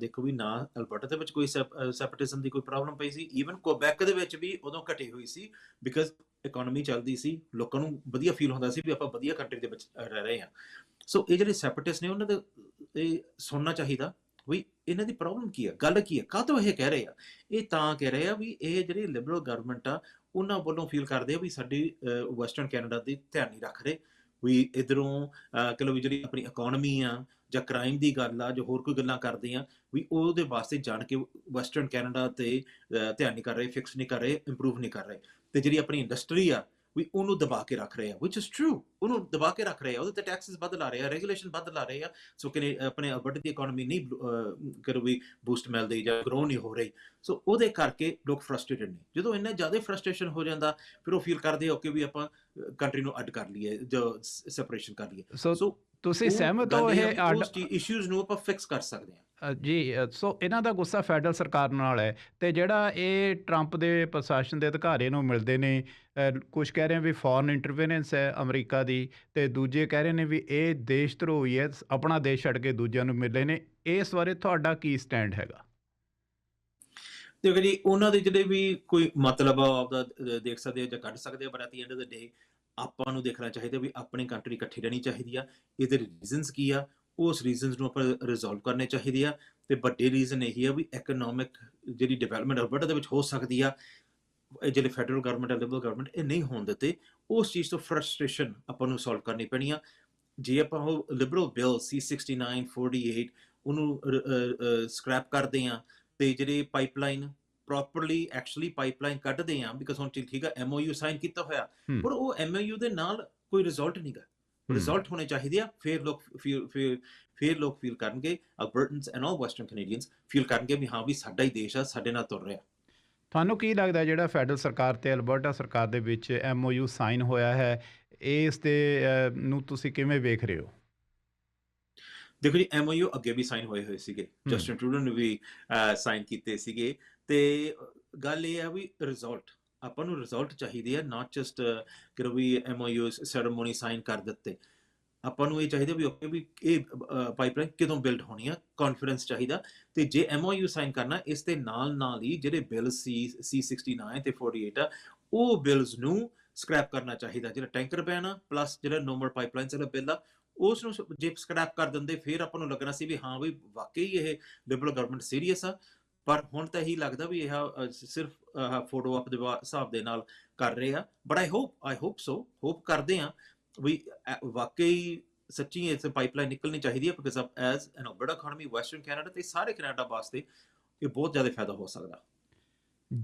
ਦੇਖੋ ਵੀ ਨਾ ਅਲਬਰਟਾ ਦੇ ਵਿੱਚ ਕੋਈ ਸੈਪਰੇਟਿਜ਼ਮ ਦੀ ਕੋਈ ਪ੍ਰੋਬਲਮ ਪਈ ਸੀ ਈਵਨ ਕੋਬੈਕ ਦੇ ਵਿੱਚ ਵੀ ਉਦੋਂ ਘਟੀ ਹੋਈ ਸੀ ਬਿਕਾਜ਼ ਇਕਨੋਮੀ ਚੱਲਦੀ ਸੀ, ਲੋਕਾਂ ਨੂੰ ਵਧੀਆ ਫੀਲ ਹੁੰਦਾ ਸੀ ਵੀ ਆਪਾਂ ਵਧੀਆ ਕੰਟਰੀ ਦੇ ਵਿੱਚ ਰਹਿ ਰਹੇ ਹਾਂ। ਸੋ ਇਹ ਜਿਹੜੇ ਸੈਪਰੇਟਿਸਟ ਨੇ, ਉਹਨਾਂ ਦੇ, ਇਹ ਸੁਣਨਾ ਚਾਹੀਦਾ ਵੀ ਇਹਨਾਂ ਦੀ ਪ੍ਰੋਬਲਮ ਕੀ ਹੈ ਗੱਲ ਕੀ ਹੈ ਕਾਹ ਤੋਂ ਇਹ ਕਹਿ ਰਹੇ ਆ? ਇਹ ਤਾਂ ਕਹਿ ਰਹੇ ਆ ਵੀ ਇਹ ਜਿਹੜੀ ਲਿਬਰਲ ਗਵਰਨਮੈਂਟ ਆ ਉਹਨਾਂ ਵੱਲੋਂ ਫੀਲ ਕਰਦੇ ਆ ਵੀ ਸਾਡੀ ਵੈਸਟਰਨ ਕੈਨੇਡਾ ਦੀ ਧਿਆਨ ਨਹੀਂ ਰੱਖ ਰਹੇ। ਵੀ ਇਧਰੋਂ ਕਹ ਲਓ ਵੀ ਜਿਹੜੀ ਆਪਣੀ ਇਕਨੋਮੀ ਆ ਜਾਂ ਕ੍ਰਾਈਮ ਦੀ ਗੱਲ ਆ ਜਾਂ ਹੋਰ ਕੋਈ ਗੱਲਾਂ ਕਰਦੇ ਆ, ਵੀ ਉਹਦੇ ਵਾਸਤੇ ਜਾਣ ਕੇ ਵੈਸਟਰਨ ਕੈਨੇਡਾ ਤੇ ਧਿਆਨ ਨਹੀਂ ਕਰ ਰਹੇ ਫਿਕਸ ਨਹੀਂ ਕਰ ਰਹੇ ਇੰਪਰੂਵ ਨਹੀਂ ਕਰ ਰਹੇ। ਤੇ ਜਿਹੜੀ ਆਪਣੀ ਇੰਡਸਟਰੀ ਆ ਵੀ ਉਹਨੂੰ ਦਬਾ ਕੇ ਰੱਖ ਰਹੇ ਆ which is true. ਉਹਨੂੰ ਦਬਾ ਕੇ ਰੱਖ ਰਹੇ ਆ ਉਹਦੇ ਤੇ ਟੈਕਸਸ ਬਦਲਾ ਰਹੇ ਆ ਰੈਗੂਲੇਸ਼ਨ ਬਦਲਾ ਰਹੇ ਆ ਸੋ ਕਿ ਆਪਣੇ ਅਲਬਰਟ ਦੀ ਇਕਨੋਮੀ ਨਹੀਂ ਕਰੋ ਵੀ ਬੂਸਟ ਮਿਲਦੀ ਜਾਂ ਗਰੋ ਨਹੀਂ ਹੋ ਰਹੀ ਸੋ ਉਹਦੇ ਕਰਕੇ ਲੋਕ ਫਰਸਟ੍ਰੇਟਡ ਨੇ ਜਦੋਂ ਇੰਨਾ ਜ਼ਿਆਦਾ ਫਰਸਟ੍ਰੇਸ਼ਨ ਹੋ ਜਾਂਦਾ ਫਿਰ ਉਹ ਫੀਲ ਕਰਦੇ ਹੋ ਕਿ ਵੀ ਆਪਾਂ ਕੰਟਰੀ ਨੂੰ ਅੱਡ ਕਰ ਲਈਏ ਜੋ ਸੈਪਰੇਸ਼ਨ ਕਰ ਲਈਏ ਸੋ ਤੁਸੀਂ ਸਹਿਮਤ ਹੋ ਇਹ ਇਸ਼ੂਜ਼ ਨੂੰ ਆਪਾਂ ਫਿਕਸ ਕਰ ਸਕਦੇ ਹਾਂ। ਜੀ ਸੋ ਇਹਨਾਂ ਦਾ ਗੁੱਸਾ ਫੈਡਰਲ ਸਰਕਾਰ ਨਾਲ ਹੈ ਤੇ ਜਿਹੜਾ ਇਹ ਟਰੰਪ ਦੇ ਪ੍ਰਸ਼ਾਸਨ ਦੇ ਅਧਿਕਾਰੀ ਨੂੰ ਮਿਲਦੇ ਨੇ ਕੁਝ ਕਹਿ ਰਹੇ ਵੀ ਫੋਰਨ ਇੰਟਰਵੈਨੈਂਸ ਹੈ ਅਮਰੀਕਾ ਦੀ ਤੇ ਦੂਜੇ ਕਹਿ ਰਹੇ ਨੇ ਵੀ ਇਹ ਦੇਸ਼ ਧਰੋਹੀ ਹੈ ਆਪਣਾ ਦੇਸ਼ ਛੱਡ ਕੇ ਦੂਜਿਆਂ ਨੂੰ ਮਿਲੇ ਨੇ ਇਸ ਬਾਰੇ ਤੁਹਾਡਾ ਕੀ ਸਟੈਂਡ ਹੈਗਾ? ਦੇਖੋ ਜੀ ਉਹਨਾਂ ਦੇ ਜਿਹੜੇ ਵੀ ਕੋਈ ਮਤਲਬ ਆ ਆਪਦਾ ਦੇਖ ਸਕਦੇ ਆ ਜਾਂ ਕੱਢ ਸਕਦੇ ਆ ਪਰ at the end of the day ਆਪਾਂ ਨੂੰ ਦੇਖਣਾ ਚਾਹੀਦਾ ਵੀ ਆਪਣੀ ਕੰਟਰੀ ਇਕੱਠੀ ਰਹਿਣੀ ਚਾਹੀਦੀ ਆ, ਇਹਦੇ ਰੀਜ਼ਨਸ ਕੀ ਆ, ਉਸ ਰੀਜ਼ਨਸ ਨੂੰ ਆਪਾਂ ਰਿਜ਼ੋਲਵ ਕਰਨੇ ਚਾਹੀਦੇ ਆ, ਤੇ ਵੱਡੇ ਰੀਜ਼ਨ ਇਹੀ ਆ ਵੀ ਇਕਨੋਮਿਕ ਜਿਹੜੀ ਡਿਵੈਲਪਮੈਂਟ ਅਲਬਰਟਾ ਦੇ ਵਿੱਚ ਹੋ ਸਕਦੀ ਆ, ਇਹ ਜਿਹੜੇ federal government and Liberal government ਇਹ ਨਹੀਂ ਹੋਣ ਦਿੱਤੇ, ਉਸ ਚੀਜ਼ ਤੋਂ ਫਰਸਟ੍ਰੇਸ਼ਨ ਆਪਾਂ ਨੂੰ ਸੋਲਵ ਕਰਨੀ ਪੈਣੀ ਆ। ਜੇ ਆਪਾਂ ਉਹ ਲਿਬਰਲ ਬਿੱਲ C69 48 ਉਹਨੂੰ ਸਕ੍ਰੈਪ ਕਰਦੇ ਆ, ਤੇ ਜਿਹੜੇ ਪਾਈਪਲਾਈਨ ਪ੍ਰੋਪਰਲੀ ਐਕਚੁਅਲੀ ਪਾਈਪਲਾਈਨ ਕੱਢਦੇ ਆ ਬਿਕਾਜ਼ ਹੁਣ ਠੀਕ ਆ ਐਮਓਯੂ ਸਾਈਨ ਕੀਤਾ ਹੋਇਆ ਹੂੰ। ਪਰ ਉਹ ਐਮਓਯੂ ਦੇ ਨਾਲ ਕੋਈ ਰਿਜ਼ਲਟ ਨਹੀਂਗਾ ਰਿਜ਼ਲਟ ਹੋਣੇ ਚਾਹੀਦੇ ਆ ਫਿਰ ਲੋਕ ਫਿਰ ਫਿਰ ਲੋਕ ਫੀਲ ਕਰਨਗੇ Albertans and all western Canadians feel ਕਰਨਗੇ ਵੀ ਹਾਂ ਵੀ ਸਾਡਾ ਹੀ ਦੇਸ਼ ਆ ਸਾਡੇ ਨਾਲ ਤੁਰ ਰਿਹਾ। ਤੁਹਾਨੂੰ ਕੀ ਲੱਗਦਾ ਜਿਹੜਾ ਫੈਡਰਲ ਸਰਕਾਰ ਤੇ ਅਲਬਰਟਾ ਸਰਕਾਰ ਦੇ ਵਿੱਚ ਐਮਓਯੂ ਸਾਈਨ ਹੋਇਆ ਹੈ ਇਸ ਅ, ਨੂੰ ਤੁਸੀਂ ਕਿਵੇਂ ਵੇਖ ਰਹੇ ਹੋ? ਦੇਖੋ ਜੀ ਐਮਓਯੂ ਅੱਗੇ ਵੀ ਸਾਈਨ ਹੋਏ ਹੋਏ ਸੀਗੇ। ਜਸਟਿਨ ਟਰੂਡੋ ਨੇ ਵੀ ਸਾਈਨ ਕੀਤੇ ਸੀਗੇ। ਤੇ ਗੱਲ ਇਹ ਆ ਵੀ ਰਿਜ਼ਲਟ ਆਪਾਂ ਨੂੰ ਰਿਜ਼ਲਟ ਚਾਹੀਦੇ ਆ ਨਾਟ ਜਸਟ ਕਿ ਵੀ ਐਮਓਯੂ ਸੈਰੇਮੋਨੀ ਸਾਈਨ ਕਰ ਦਿੱਤੇ। ਆਪਾਂ ਨੂੰ ਇਹ ਚਾਹੀਦਾ ਵੀ ਓਕੇ ਵੀ ਇਹ ਪਾਈਪਲਾਈਨ ਕਿਦੋਂ ਬਿਲਡ ਹੋਣੀ ਆ ਕੌਨਫੀਡੈਂਸ ਚਾਹੀਦਾ। ਤੇ ਜੇ ਐਮਓਯੂ ਸਾਈਨ ਕਰਨਾ, ਇਸ ਦੇ ਨਾਲ ਨਾਲ ਹੀ ਜਿਹੜੇ ਬਿੱਲ ਸੀ C69 ਤੇ 48 ਆ, ਉਹ ਬਿਲਸ ਨੂੰ ਸਕ੍ਰੈਪ ਕਰਨਾ ਚਾਹੀਦਾ। ਜਿਹੜਾ ਟੈਂਕਰ ਬੈਨ ਆ ਪਲੱਸ ਜਿਹੜਾ ਨੋਰਮਲ ਪਾਈਪਲਾਈਨ ਵਾਲਾ ਬਿੱਲ ਆ, ਉਸ ਨੂੰ ਜੇ ਸਕ੍ਰੈਪ ਕਰ ਦਿੰਦੇ, ਫਿਰ ਆਪਾਂ ਨੂੰ ਲੱਗਣਾ ਸੀ ਵੀ ਹਾਂ ਵੀ ਵਾਕਈ ਇਹ ਲਿਬਰਲ ਗਵਰਨਮੈਂਟ ਸੀਰੀਅਸ ਆ। ਪਰ ਹੁਣ ਤਾਂ ਇਹੀ ਲੱਗਦਾ ਵੀ ਇਹ ਸਿਰਫ ਫੋਟੋ ਆਪ ਦੇ ਹਿਸਾਬ ਦੇ ਨਾਲ ਕਰ ਰਹੇ ਆ। But I hope I hope so hope ਕਰਦੇ ਆ ਵੀ ਵਾਕਈ ਸੱਚੀ ਇਸ ਪਾਈਪਲਾਈਨ ਨਿਕਲਣੀ ਚਾਹੀਦੀ ਹੈ because of as an Alberta economy western Canada ਤੇ ਸਾਰੇ ਕੈਨੇਡਾ ਵਾਸਤੇ ਇਹ ਬਹੁਤ ਜ਼ਿਆਦਾ ਫਾਇਦਾ ਹੋ ਸਕਦਾ।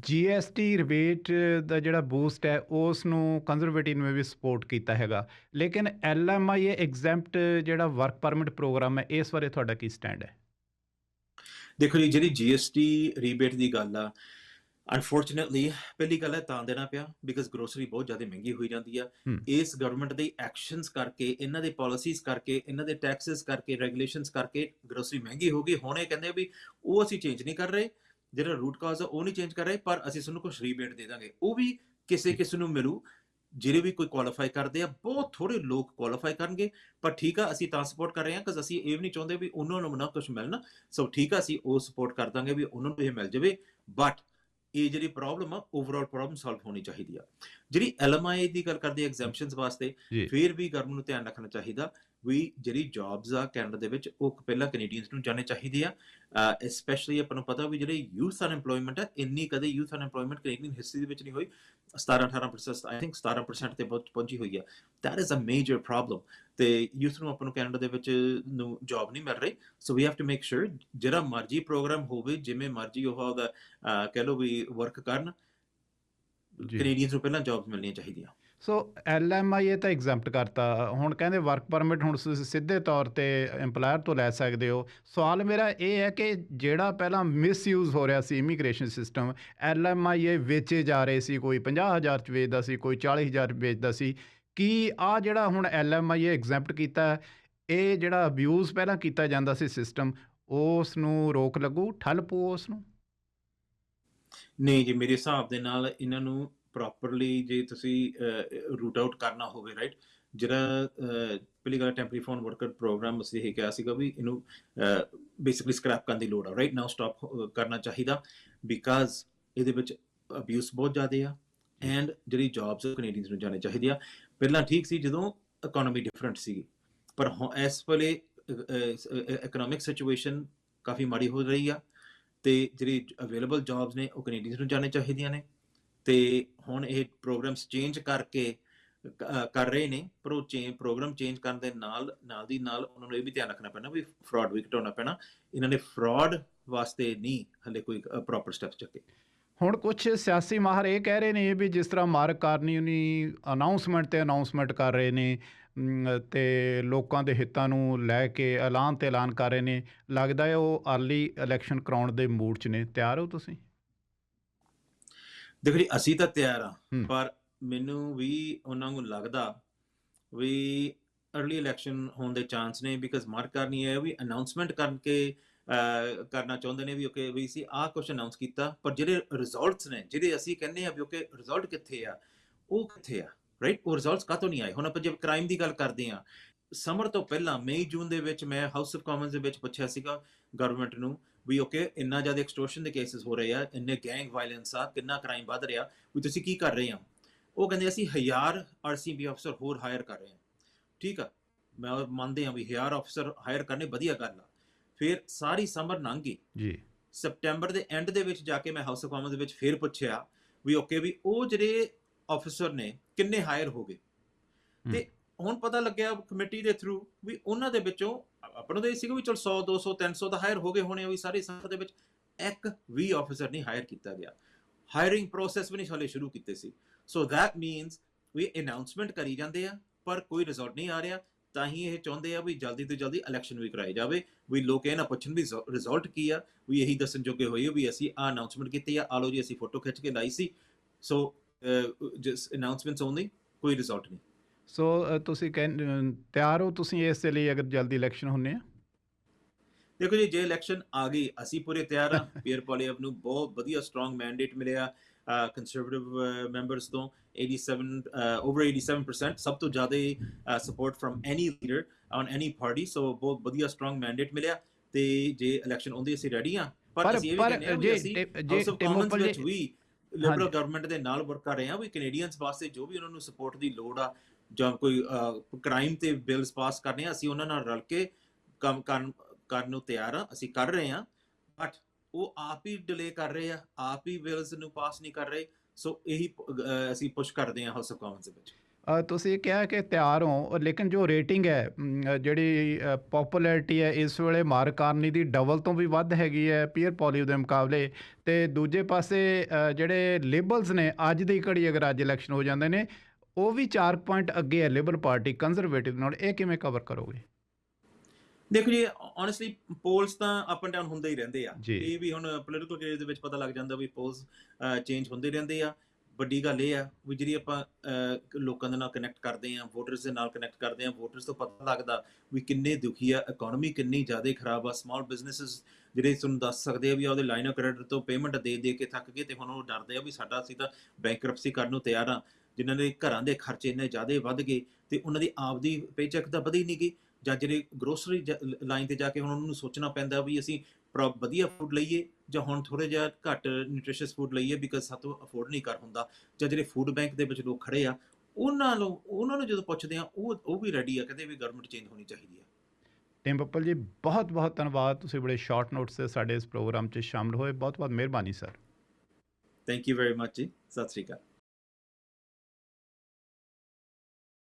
ਜੀਐਸਟੀ ਰਿਬੇਟ ਦਾ ਜਿਹੜਾ ਬੂਸਟ ਹੈ ਉਸ ਨੂੰ ਕੰਜ਼ਰਵੇਟਿਵ ਨੇ ਵੀ ਸਪੋਰਟ ਕੀਤਾ ਹੈਗਾ। ਲੇਕਿਨ ਐਲਐਮਆਈ ਐਗਜ਼ੈਂਪਟ ਜਿਹੜਾ ਵਰਕ ਪਰਮਿਟ ਪ੍ਰੋਗਰਾਮ ਹੈ, ਇਸ ਬਾਰੇ ਤੁਹਾਡਾ ਕੀ ਸਟੈਂਡ ਹੈ? ਦੇਖੋ ਜੀ ਜਿਹੜੀ ਜੀਐਸਟੀ ਰੀਬੇਟ ਦੀ ਗੱਲ ਆ ਅਨਫੋਰਚੂਨੇਟਲੀ ਪਹਿਲੀ ਗੱਲ ਹੈ ਤਾਂ ਦੇਣਾ ਪਿਆ ਬਿਕਾਜ਼ ਗਰੋਸਰੀ ਬਹੁਤ ਜ਼ਿਆਦਾ ਮਹਿੰਗੀ ਹੋਈ ਜਾਂਦੀ ਆ। ਇਸ ਗਵਰਨਮੈਂਟ ਦੇ ਐਕਸ਼ਨਸ ਕਰਕੇ ਇਹਨਾਂ ਦੇ ਪਾਲਿਸੀਜ਼ ਕਰਕੇ ਇਹਨਾਂ ਦੇ ਟੈਕਸਸ ਕਰਕੇ ਰੈਗੂਲੇਸ਼ਨਸ ਕਰਕੇ ਗਰੋਸਰੀ ਮਹਿੰਗੀ ਹੋ ਗਈ। ਹੁਣ ਇਹ ਕਹਿੰਦੇ ਵੀ ਉਹ ਅਸੀਂ ਚੇਂਜ ਨਹੀਂ ਕਰ ਰਹੇ ਜਿਹੜਾ ਰੂਟ ਕਾਜ਼ ਆ ਉਹ ਨਹੀਂ ਚੇਂਜ ਕਰ ਰਹੇ ਪਰ ਅਸੀਂ ਤੁਹਾਨੂੰ ਕੁਝ ਰੀਬੇਟ ਦੇ ਦਾਂਗੇ। ਉਹ ਵੀ ਕਿਸੇ ਕਿਸੇ ਨੂੰ ਮਿਲੂ ਜਿਹੜੇ ਵੀ ਕੋਈ ਕੁਆਲੀਫਾਈ ਕਰਦੇ ਆ ਬਹੁਤ ਥੋੜੇ ਲੋਕ ਕੁਆਲੀਫਾਈ ਕਰਨਗੇ ਪਰ ਠੀਕ ਆ ਅਸੀਂ ਤਾਂ ਸਪੋਰਟ ਕਰ ਰਹੇ ਹਾਂ ਕਿ ਅਸੀਂ ਇਹ ਵੀ ਨਹੀਂ ਚਾਹੁੰਦੇ ਵੀ ਉਹਨਾਂ ਨੂੰ ਨਾ ਕੁਝ ਮਿਲਣਾ ਸੋ ਠੀਕ ਆ ਅਸੀਂ ਉਹ ਸਪੋਰਟ ਕਰ ਦਾਂਗੇ ਵੀ ਉਹਨਾਂ ਨੂੰ ਇਹ ਮਿਲ ਜਾਵੇ ਬਟ ਇਹ ਜਿਹੜੀ ਪ੍ਰੋਬਲਮ ਆ ਓਵਰਆਲ ਪ੍ਰੋਬਲਮ ਸੋਲਵ ਹੋਣੀ ਚਾਹੀਦੀ ਆ ਜਿਹੜੀ ਐਲਐਮਆਈ ਦੀ ਗੱਲ ਕਰਦੇ ਐਗਜ਼ੈਂਪਸ਼ਨਸ ਵਾਸਤੇ। ਫਿਰ ਵੀ ਗਵਰਨਮੈਂਟ ਨੂੰ ਧਿਆਨ ਰੱਖਣਾ ਚਾਹੀਦਾ ਵੀ ਜਿਹੜੀ ਜੌਬਸ ਆ ਕੈਨੇਡਾ ਦੇ ਵਿੱਚ ਉਹ ਪਹਿਲਾਂ ਕੈਨੇਡੀਅਨਸ ਨੂੰ ਜਾਣੇ ਚਾਹੀਦੀ ਆ। ਸਪੈਸ਼ਲੀ ਆਪਾਂ ਨੂੰ ਪਤਾ ਵੀ ਜਿਹੜੇ ਯੂਥ ਅਨਐਮਪਲੋਇਮੈਂਟ ਆ ਇੰਨੀ ਕਦੇ ਯੂਥ ਅਨਐਮਪਲੋਇਮੈਂਟ ਕੈਨੇਡੀਅਨ ਹਿਸਟਰੀ ਦੇ ਵਿੱਚ ਨਹੀਂ ਹੋਈ। 17 18% ਆਈ ਥਿੰਕ 17% ਤੇ ਬਹੁਤ ਪਹੁੰਚੀ ਹੋਈ ਆ। That is a major problem ਤੇ ਯੂਥ ਨੂੰ ਆਪਾਂ ਨੂੰ ਕੈਨੇਡਾ ਦੇ ਵਿੱਚ ਨੂੰ ਜੌਬ ਨਹੀਂ ਮਿਲ ਰਹੀ। So we have to make sure ਜਿਹੜਾ ਮਰਜ਼ੀ ਪ੍ਰੋਗਰਾਮ ਹੋਵੇ ਜਿਵੇਂ ਮਰਜ਼ੀ ਉਹ ਉਹਦਾ ਕਹਿ ਲਓ ਵੀ ਵਰਕ ਕਰਨ। ਕੈਨੇਡੀਅਨਸ ਨੂੰ ਪਹਿਲਾਂ ਜੌਬਸ ਮਿਲਣੀਆਂ ਚਾਹੀਦੀਆਂ। ਸੋ ਐਲਐਮਆਈ ਤਾਂ ਐਗਜ਼ੈਂਪਟ ਕਰਤਾ। ਹੁਣ ਕਹਿੰਦੇ ਵਰਕ ਪਰਮਿਟ ਹੁਣ ਤੁਸੀਂ ਸਿੱਧੇ ਤੌਰ ਤੇ EMPLOYER ਤੋਂ ਲੈ ਸਕਦੇ ਹੋ। ਸਵਾਲ ਮੇਰਾ ਇਹ ਹੈ ਕਿ ਜਿਹੜਾ ਪਹਿਲਾਂ ਮਿਸਯੂਜ਼ ਹੋ ਰਿਹਾ ਸੀ ਇਮੀਗ੍ਰੇਸ਼ਨ ਸਿਸਟਮ ਐਲਐਮਆਈ ਵੇਚੇ ਜਾ ਰਹੇ ਸੀ, ਕੋਈ 50000 ਚ ਵੇਚਦਾ ਸੀ, ਕੋਈ 40000 ਚ ਵੇਚਦਾ ਸੀ। ਕੀ ਆ ਜਿਹੜਾ ਹੁਣ ਐਲਐਮਆਈ ਐਗਜ਼ੈਂਪਟ ਕੀਤਾ ਇਹ ਜਿਹੜਾ ਅਬਿਊਜ਼ ਪਹਿਲਾਂ ਕੀਤਾ ਜਾਂਦਾ ਸੀ ਸਿਸਟਮ ਉਸ ਨੂੰ ਰੋਕ ਲੱਗੂ? ਠੱਲ ਪਊ ਉਸ ਨੂੰ ਨਹੀਂ ਜੀ, ਮੇਰੇ ਹਿਸਾਬ ਦੇ ਨਾਲ ਇਹਨਾਂ ਨੂੰ ਪ੍ਰੋਪਰਲੀ ਜੇ ਤੁਸੀਂ ਰੂਟ ਆਊਟ ਕਰਨਾ ਹੋਵੇ ਰਾਈਟ ਜਿਹੜਾ ਪਹਿਲੀ ਗੱਲ ਟੈਂਪਰੇਰੀ ਫੋਨ ਵਰਕਰ ਪ੍ਰੋਗਰਾਮ ਅਸੀਂ ਇਹ ਕਿਹਾ ਸੀਗਾ ਵੀ ਇਹਨੂੰ ਬੇਸਿਕਲੀ ਸਕ੍ਰੈਪ ਕਰਨ ਦੀ ਲੋੜ ਆ ਰਾਈਟ ਨਾਓ ਸਟਾਪ ਕਰਨਾ ਚਾਹੀਦਾ ਬਿਕਾਜ਼ ਇਹਦੇ ਵਿੱਚ ਅਬਿਊਸ ਬਹੁਤ ਜ਼ਿਆਦਾ ਆ ਐਂਡ ਜਿਹੜੀ ਜੌਬਸ ਕੈਨੇਡੀਅਨਸ ਨੂੰ ਜਾਣੇ ਚਾਹੀਦੀ ਆ। ਪਹਿਲਾਂ ਠੀਕ ਸੀ ਜਦੋਂ ਇਕਨੋਮੀ ਡਿਫਰੈਂਟ ਸੀ ਪਰ ਹੁਣ ਇਸ ਵੇਲੇ ਇਕਨੋਮਿਕ ਸਿਚੁਏਸ਼ਨ ਕਾਫੀ ਮਾੜੀ ਹੋ ਰਹੀ ਆ ਤੇ ਜਿਹੜੀ ਅਵੇਲੇਬਲ ਜੌਬਸ ਨੇ ਉਹ ਕੈਨੇਡੀਅਨਸ ਨੂੰ ਜਾਣੇ ਚਾਹੀਦੀਆਂ ਨੇ। ਤੇ ਹੁਣ ਇਹ ਪ੍ਰੋਗਰਾਮਸ ਚੇਂਜ ਕਰਕੇ ਕਰ ਰਹੇ ਨੇ ਪਰ ਉਹ ਚੇਂਜ ਪ੍ਰੋਗਰਾਮ ਚੇਂਜ ਕਰਨ ਦੇ ਨਾਲ ਨਾਲ ਦੀ ਨਾਲ ਉਹਨਾਂ ਨੂੰ ਇਹ ਵੀ ਧਿਆਨ ਰੱਖਣਾ ਪੈਣਾ ਵੀ ਫਰਾਡ ਵੀ ਘਟਾਉਣਾ ਪੈਣਾ। ਇਹਨਾਂ ਨੇ ਫਰਾਡ ਵਾਸਤੇ ਨਹੀਂ ਹਲੇ ਕੋਈ ਪ੍ਰੋਪਰ ਸਟੈਪਸ ਚੱਕੇ। ਹੁਣ ਕੁਝ ਸਿਆਸੀ ਮਾਹਰ ਇਹ ਕਹਿ ਰਹੇ ਨੇ ਵੀ ਜਿਸ ਤਰ੍ਹਾਂ ਮਾਰਕ ਕਾਰਨੀ ਉਨੀ ਅਨਾਉਂਸਮੈਂਟ ਤੇ ਅਨਾਉਂਸਮੈਂਟ ਕਰ ਰਹੇ ਨੇ ਅਮ, ਤੇ ਲੋਕਾਂ ਦੇ ਹਿੱਤਾਂ ਨੂੰ ਲੈ ਕੇ ਐਲਾਨ ਤੇ ਐਲਾਨ ਕਰ ਰਹੇ ਨੇ। ਲੱਗਦਾ ਹੈ ਉਹ ਅਰਲੀ ਇਲੈਕਸ਼ਨ ਕਰਾਉਣ ਦੇ ਮੂਡ 'ਚ ਨੇ। ਤਿਆਰ ਹੋ ਤੁਸੀਂ? ਦੇਖੋ ਜੀ ਅਸੀਂ ਤਾਂ ਤਿਆਰ ਆ। ਪਰ ਮੈਨੂੰ ਵੀ ਉਹਨਾਂ ਨੂੰ ਲੱਗਦਾ ਵੀ अर्ਲੀ ਇਲੈਕਸ਼ਨ ਹੋਣ ਦੇ ਚਾਂਸ ਨੇ ਬਿਕਾਜ਼ ਮਾਰਕ ਕਰਨੀ ਹੈ ਵੀ ਅਨਾਉਂਸਮੈਂਟ ਕਰਕੇ ਕਰਨਾ ਚਾਹੁੰਦੇ ਨੇ ਵੀ ਓਕੇ ਵੀ ਸੀ ਆਹ ਕੁਝ ਅਨਾਉਂਸ ਕੀਤਾ ਪਰ ਜਿਹੜੇ ਰਿਜ਼ਲਟਸ ਨੇ ਜਿਹੜੇ ਅਸੀਂ ਕਹਿੰਦੇ ਆ ਵੀ ਓਕੇ ਰਿਜ਼ਲਟ ਕਿੱਥੇ ਆ ਉਹ ਕਿੱਥੇ ਆ ਰਾਈਟ ਉਹ ਰਿਜ਼ਲਟਸ ਕਾਹਤੋਂ ਨਹੀਂ ਆਏ ਹੁਣ ਆਪਾਂ ਜੇ ਕ੍ਰਾਈਮ ਦੀ ਗੱਲ ਕਰਦੇ ਆ ਸਮਰ ਤੋਂ ਪਹਿਲਾਂ ਮਈ ਜੂਨ ਦੇ ਵਿੱਚ ਮੈਂ ਹਾਊਸ ਆਫ ਕਾਮਨਸ ਦੇ ਵਿੱਚ ਪੁੱਛਿਆ ਸੀਗਾ ਗਵਰਨਮੈਂਟ ਨੂੰ ਵੀ ਓਕੇ ਇੰਨਾ ਜ਼ਿਆਦਾ ਐਕਸਟੋਰਸ਼ਨ ਦੇ ਕੇसेस ਹੋ ਰਹੇ ਆ ਇੰਨੇ ਗੈਂਗ ਵਾਇਲੈਂਸ ਆ ਕਿੰਨਾ ਕ੍ਰਾਈਮ ਵੱਧ ਰਿਹਾ ਵੀ ਤੁਸੀਂ ਕੀ ਕਰ ਰਹੇ ਆ ਉਹ ਕਹਿੰਦੇ ਅਸੀਂ ਹਜ਼ਾਰ ਆਰਸੀਬੀ ਅਫਸਰ ਹੋਰ ਹਾਇਰ ਕਰ ਰਹੇ ਹਾਂ। ਠੀਕ ਆ? ਮੈਂ ਮੰਨਦੇ ਹਾਂ ਵੀ ਹਜ਼ਾਰ ਅਫਸਰ ਹਾਇਰ ਕਰਨੇ ਵਧੀਆ ਗੱਲ ਆ। ਫਿਰ ਸਾਰੀ ਸਮਰ ਲੰਘ ਗਈ। ਜੀ। ਸਪਟੈਂਬਰ ਦੇ ਐਂਡ ਦੇ ਵਿੱਚ ਜਾ ਕੇ ਮੈਂ ਹਾਊਸ ਆਫ ਕਾਮਨਸ ਦੇ ਵਿੱਚ ਫਿਰ ਪੁੱਛਿਆ ਵੀ ਓਕੇ ਵੀ ਉਹ ਜਿਹੜੇ ਅਫਸਰ ਨੇ ਕਿੰਨੇ ਹਾਇਰ ਹੋ ਗਏ? ਤੇ ਹੁਣ ਪਤਾ ਲੱਗਿਆ ਕਮੇਟੀ ਦੇ ਥਰੂ ਵੀ ਉਹਨਾਂ ਦੇ ਵਿੱਚੋਂ ਆਪਾਂ ਨੂੰ ਤਾਂ ਇਹ ਸੀਗਾ ਵੀ ਚਲ 100 200 300 ਤਾਂ ਹਾਇਰ ਹੋ ਗਏ ਹੋਣੇ ਵੀ ਸਾਰੇ ਸੰਸਥਾ ਦੇ ਵਿੱਚ ਇੱਕ ਵੀ ਅਫਸਰ ਨਹੀਂ ਹਾਇਰ ਕੀਤਾ ਗਿਆ। ਹਾਇਰਿੰਗ ਪ੍ਰੋਸੈਸ ਵੀ ਨਹੀਂ ਹਾਲੇ ਸ਼ੁਰੂ ਕੀਤੇ ਸੀ। So that means we announcement ਕਰੀ ਜਾਂਦੇ ਆ, ਪਰ ਕੋਈ ਰਿਜ਼ਲਟ ਨਹੀਂ ਆ ਰਿਹਾ, ਤਾਂ ਹੀ ਇਹ ਚਾਹੁੰਦੇ ਆ ਵੀ ਜਲਦੀ ਤੋਂ ਜਲਦੀ ਇਲੈਕਸ਼ਨ ਵੀ ਕਰਾਈ ਜਾਵੇ। ਵੀ ਲੋਕ ਇਹ ਨਾ ਪੁੱਛਣ ਵੀ ਰਿਜ਼ਲਟ ਕੀ ਆ, ਵੀ ਇਹੀ ਦੱਸਣ ਜੋਗੇ ਹੋਏ ਵੀ ਅਸੀਂ ਆ ਅਨਾਉਂਸਮੈਂਟ ਕੀਤੀ ਆ ਆ ਲਓ ਜੀ ਅਸੀਂ ਫੋਟੋ ਖਿੱਚ ਕੇ ਲਾਈ ਸੀ। ਸੋ ਜਸ ਅਨਾਉਂਸਮੈਂਟਸ ਓਨਲੀ ਕੋਈ ਰਿਜ਼ਲਟ ਨਹੀਂ। ਸੋ ਤੁਸੀਂ ਤਿਆਰ ਹੋ ਤੁਸੀਂ ਇਸ ਦੇ ਲਈ ਅਗਰ ਜਲਦੀ ਇਲੈਕਸ਼ਨ ਹੁੰਨੇ ਆ? ਦੇਖੋ ਜੀ ਜੇ ਇਲੈਕਸ਼ਨ ਆ ਗਈ ਅਸੀਂ ਪੂਰੇ ਤਿਆਰ ਆ ਪੀਅਰ ਪੋਲੀਅਬ ਨੂੰ ਬਹੁਤ ਵਧੀਆ ਸਟਰੋਂਗ ਮੈਂਡੇਟ ਮਿਲਿਆ ਕੰਸਰਵੇਟਿਵ ਮੈਂਬਰਸ ਤੋਂ। 87 ਓਵਰ 87% ਸਭ ਤੋਂ ਜ਼ਿਆਦਾ support from any leader on any party so ਬਹੁਤ ਵਧੀਆ ਸਟਰੋਂਗ ਮੈਂਡੇਟ ਮਿਲਿਆ। ਤੇ ਜੇ ਇਲੈਕਸ਼ਨ ਆਉਂਦੀ ਅਸੀਂ ਰੈਡੀ ਆ ਪਰ ਅਸੀਂ ਇਹ ਵੀ ਕਹਿੰਦੇ ਜੇ ਵੀ ਅਸੀਂ ਹਾਊਸ ਆਫ ਕਾਮਨਸ ਵਿੱਚ ਵੀ ਲਿਬਰਲ ਹਾਂਜੀ। ਗਵਰਨਮੈਂਟ ਦੇ ਨਾਲ ਵਰਕ ਕਰ ਰਹੇ ਆ ਵੀ ਕੈਨੇਡੀਅਨਸ ਵਾਸਤੇ ਜੋ ਵੀ ਉਹਨਾਂ ਨੂੰ ਸਪੋਰਟ ਦੀ ਲੋੜ ਆ ਜਾਂ ਕੋਈ ਕ੍ਰਾਈਮ ਤੇ ਬਿਲਸ ਪਾਸ ਕਰਨੇ ਆ ਅਸੀਂ ਉਹਨਾਂ ਨਾਲ ਰਲ ਕੇ ਕੰਮ ਕਰਨ ਕਰਨ ਨੂੰ ਤਿਆਰ ਆ ਅਸੀਂ ਕਰ ਰਹੇ ਆ ਬਟ ਉਹ ਆਪ ਹੀ ਡਿਲੇ ਕਰ ਰਹੇ ਆ, ਆਪ ਹੀ ਬਿਲਸ ਨੂੰ ਪਾਸ ਨਹੀਂ ਕਰ ਰਹੇ ਸੋ ਇਹੀ ਅਸੀਂ ਪੁਸ਼ ਕਰਦੇ ਆ ਹਾਊਸ ਆਫ ਕਾਮਨਸ ਦੇ ਵਿੱਚ। ਤੁਸੀਂ ਕਿਹਾ ਕਿ ਤਿਆਰ ਹੋ ਲੇਕਿਨ ਜੋ ਰੇਟਿੰਗ ਹੈ ਜਿਹੜੀ ਪਪੂਲੈਰਿਟੀ ਹੈ, ਇਸ ਵੇਲੇ ਮਾਰਕ ਕਾਰਨੀ ਦੀ ਡਬਲ ਤੋਂ ਵੀ ਵੱਧ ਹੈਗੀ ਹੈ ਪੀਅਰ ਪੋਲੀਓ ਦੇ ਮੁਕਾਬਲੇ, ਤੇ ਦੂਜੇ ਪਾਸੇ ਜਿਹੜੇ ਲੇਬਲਸ ਨੇ, ਅੱਜ ਦੀ ਘੜੀ ਅਗਰ ਅੱਜ ਇਲੈਕਸ਼ਨ ਹੋ ਜਾਂਦੇ ਨੇ ਉਹ ਵੀ 4 ਪੁਆਇੰਟ ਅੱਗੇ ਹੈ ਲਿਬਰਲ ਪਾਰਟੀ ਕੰਜ਼ਰਵੇਟਿਵ ਨਾਲ ਇਹ ਕਿਵੇਂ ਕਵਰ ਕਰੋਗੇ? ਦੇਖੋ ਜੀ ਓਨੈਸਟਲੀ ਪੋਲਸ ਤਾਂ ਅਪ ਐਂਡ ਡਾਊਨ ਹੁੰਦੇ ਹੀ ਰਹਿੰਦੇ ਆ। ਇਹ ਵੀ ਹੁਣ ਪੋਲੀਟੀਕਲ ਕੇਸ ਦੇ ਵਿੱਚ ਪਤਾ ਲੱਗ ਜਾਂਦਾ ਵੀ ਪੋਲਸ ਚੇਂਜ ਹੁੰਦੇ ਰਹਿੰਦੇ ਆ। ਵੱਡੀ ਗੱਲ ਇਹ ਆ ਵੀ ਜਿਹੜੀ ਆਪਾਂ ਲੋਕਾਂ ਦੇ ਨਾਲ ਕਨੈਕਟ ਕਰਦੇ ਆ ਵੋਟਰਸ ਦੇ ਨਾਲ ਕਨੈਕਟ ਕਰਦੇ ਆ ਵੋਟਰਸ ਤੋਂ ਪਤਾ ਲੱਗਦਾ ਵੀ ਕਿੰਨੇ ਦੁਖੀ ਆ ਇਕਨੋਮੀ ਕਿੰਨੀ ਜ਼ਿਆਦਾ ਖਰਾਬ ਆ ਸਮਾਲ ਬਿਜ਼ਨੈਸਸ ਜਿਹੜੇ ਤੁਹਾਨੂੰ ਦੱਸ ਸਕਦੇ ਆ ਵੀ ਉਹਦੇ ਲਾਈਨ ਆਫ ਕ੍ਰੈਡਿਟ ਤੋਂ ਪੇਮੈਂਟ ਦੇ ਦੇ ਕੇ ਥੱਕ ਗਏ ਤੇ ਹੁਣ ਉਹ ਡਰਦੇ ਆ ਵੀ ਸਾਡਾ ਅਸੀਂ ਤਾਂ ਬੈਂਕਰਪਸੀ ਕਰਨ ਨੂੰ ਤਿਆਰ ਆ। ਜਿਨ੍ਹਾਂ ਦੇ ਘਰਾਂ ਦੇ ਖਰਚੇ ਇੰਨੇ ਜ਼ਿਆਦਾ ਵੱਧ ਗਏ ਤੇ ਉਹਨਾਂ ਦੀ ਆਪਦੀ ਪੇਚੈਕ ਤਾਂ ਵਧੀ ਨਹੀਂ ਗਈ ਜਾਂ ਜਿਹੜੇ ਗਰੋਸਰੀ ਲਾਈਨ ਤੇ ਜਾ ਕੇ ਹੁਣ ਉਹਨਾਂ ਨੂੰ ਸੋਚਣਾ ਪੈਂਦਾ ਵੀ ਅਸੀਂ ਵਧੀਆ ਫੂਡ ਲਈਏ ਜਾਂ ਹੁਣ ਥੋੜਾ ਜਿਹਾ ਘੱਟ ਨਿਊਟ੍ਰੀਸ਼ੀਅਸ ਫੂਡ ਲਈਏ ਬਿਕਾਜ਼ ਸਾਤੋਂ ਅਫੋਰਡ ਨਹੀਂ ਕਰ ਹੁੰਦਾ ਜਾਂ ਜਿਹੜੇ ਫੂਡ ਬੈਂਕ ਦੇ ਵਿੱਚ ਲੋਕ ਖੜੇ ਆ ਉਹਨਾਂ ਨੂੰ ਉਹਨਾਂ ਨੂੰ ਜਦੋਂ ਪੁੱਛਦੇ ਆ ਉਹ ਉਹ ਵੀ ਰੈਡੀ ਆ ਕਹਿੰਦੇ ਵੀ ਗਵਰਨਮੈਂਟ ਚੇਂਜ ਹੋਣੀ ਚਾਹੀਦੀ ਆ। ਟਿਮ ਪੱਪਲ ਜੀ ਬਹੁਤ ਬਹੁਤ ਧੰਨਵਾਦ ਤੁਸੀਂ ਬੜੇ ਸ਼ਾਰਟ ਨੋਟਸ ਤੇ ਸਾਡੇ ਇਸ ਪ੍ਰੋਗਰਾਮ 'ਚ ਸ਼ਾਮਲ ਹੋਏ ਬਹੁਤ ਬਹੁਤ ਮਿਹਰਬਾਨੀ sir thank you very much ਜੀ ਸਤਿ ਸ਼੍ਰੀ ਅਕਾਲ।